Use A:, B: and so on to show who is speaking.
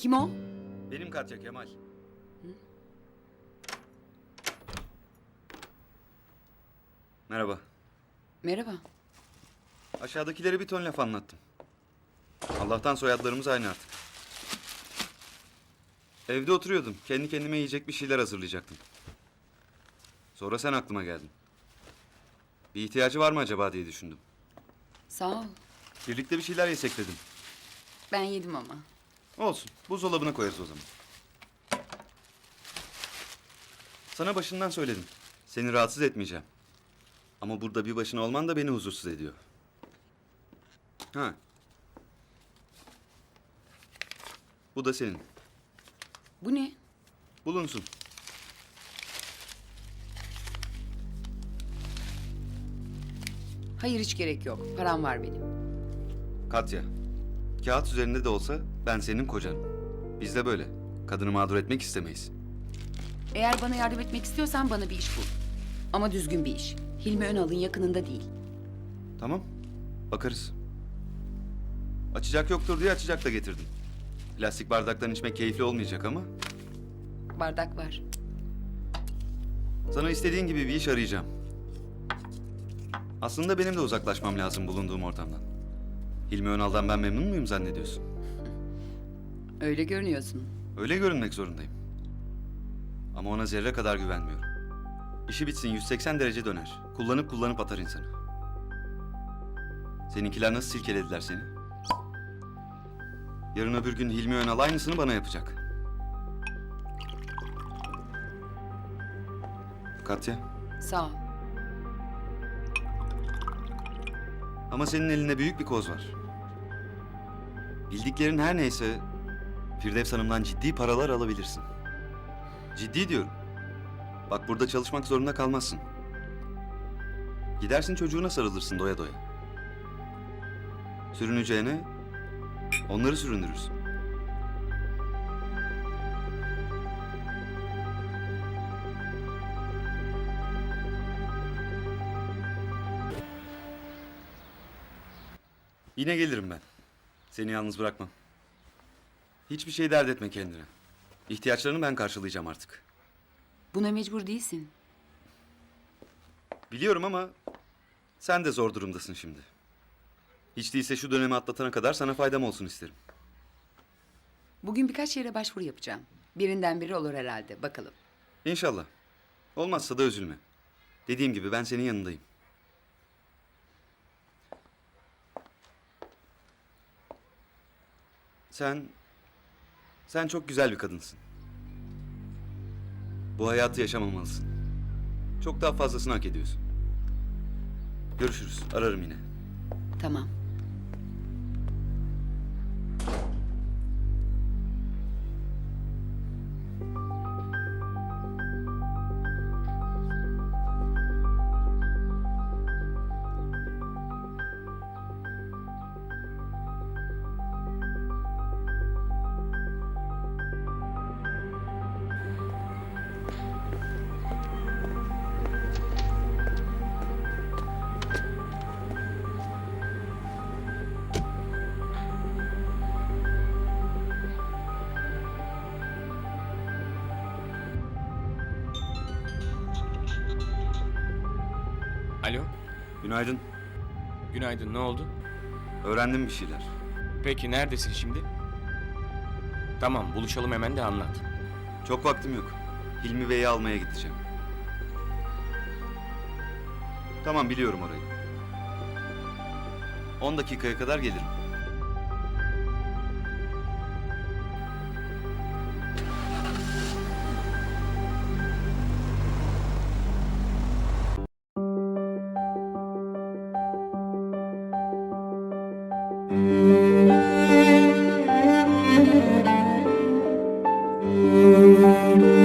A: Kim o?
B: Benim Katya Kemal. Merhaba.
A: Merhaba.
B: Aşağıdakilere bir ton laf anlattım. Allah'tan soyadlarımız aynı artık. Evde oturuyordum. Kendi kendime yiyecek bir şeyler hazırlayacaktım. Sonra sen aklıma geldin. Bir ihtiyacı var mı acaba diye düşündüm.
A: Sağ ol.
B: Birlikte bir şeyler yesek dedim.
A: Ben yedim ama.
B: Olsun. Buzdolabına koyarız o zaman. Sana başından söyledim. Seni rahatsız etmeyeceğim. Ama burada bir başına olman da beni huzursuz ediyor. Ha. Bu da senin.
A: Bu ne?
B: Bulunsun.
A: Hayır hiç gerek yok. Param var benim.
B: Katya. Kağıt üzerinde de olsa ben senin kocanım. Biz de böyle. Kadını mağdur etmek istemeyiz.
A: Eğer bana yardım etmek istiyorsan bana bir iş bul. Ama düzgün bir iş. Hilmi Önal'ın yakınında değil.
B: Tamam. Bakarız. Açacak yoktur diye açacak da getirdim. Plastik bardaktan içmek keyifli olmayacak ama
A: Bardak var.
B: sana istediğin gibi bir iş arayacağım. Aslında benim de uzaklaşmam lazım bulunduğum ortamdan. Hilmi Önal'dan ben memnun muyum zannediyorsun?
A: Öyle görünüyorsun.
B: Öyle görünmek zorundayım. Ama ona zerre kadar güvenmiyorum. İşi bitsin 180 derece döner. Kullanıp kullanıp atar insanı. Seninkiler nasıl silkelediler seni? Yarın öbür gün Hilmi Önal aynısını bana yapacak. Katya,
A: Sağ ol.
B: Ama senin elinde büyük bir koz var. Bildiklerin her neyse Firdevs Hanım'dan ciddi paralar alabilirsin. Ciddi diyorum. Bak burada çalışmak zorunda kalmazsın. Gidersin çocuğuna sarılırsın doya doya. Sürüneceğine onları süründürürsün. Yine gelirim ben. Seni yalnız bırakmam. Hiçbir şey dert etme kendine. İhtiyaçlarını ben karşılayacağım artık.
A: Buna mecbur değilsin.
B: Biliyorum ama sen de zor durumdasın şimdi. Hiç değilse şu dönemi atlatana kadar sana faydam olsun isterim.
A: Bugün birkaç yere başvuru yapacağım. Birinden biri olur herhalde. Bakalım.
B: İnşallah. Olmazsa da üzülme. Dediğim gibi ben senin yanındayım. Sen... Sen çok güzel bir kadınsın. Bu hayatı yaşamamalısın. Çok daha fazlasını hak ediyorsun. Görüşürüz. Ararım yine.
A: Tamam.
C: Alo,
B: Günaydın.
C: günaydın. Ne oldu?
B: Öğrendim bir şeyler.
C: Peki neredesin şimdi? Tamam, buluşalım hemen de anlat.
B: Çok vaktim yok. Hilmi Bey'i almaya gideceğim. Tamam biliyorum orayı. 10 dakikaya kadar gelirim. Música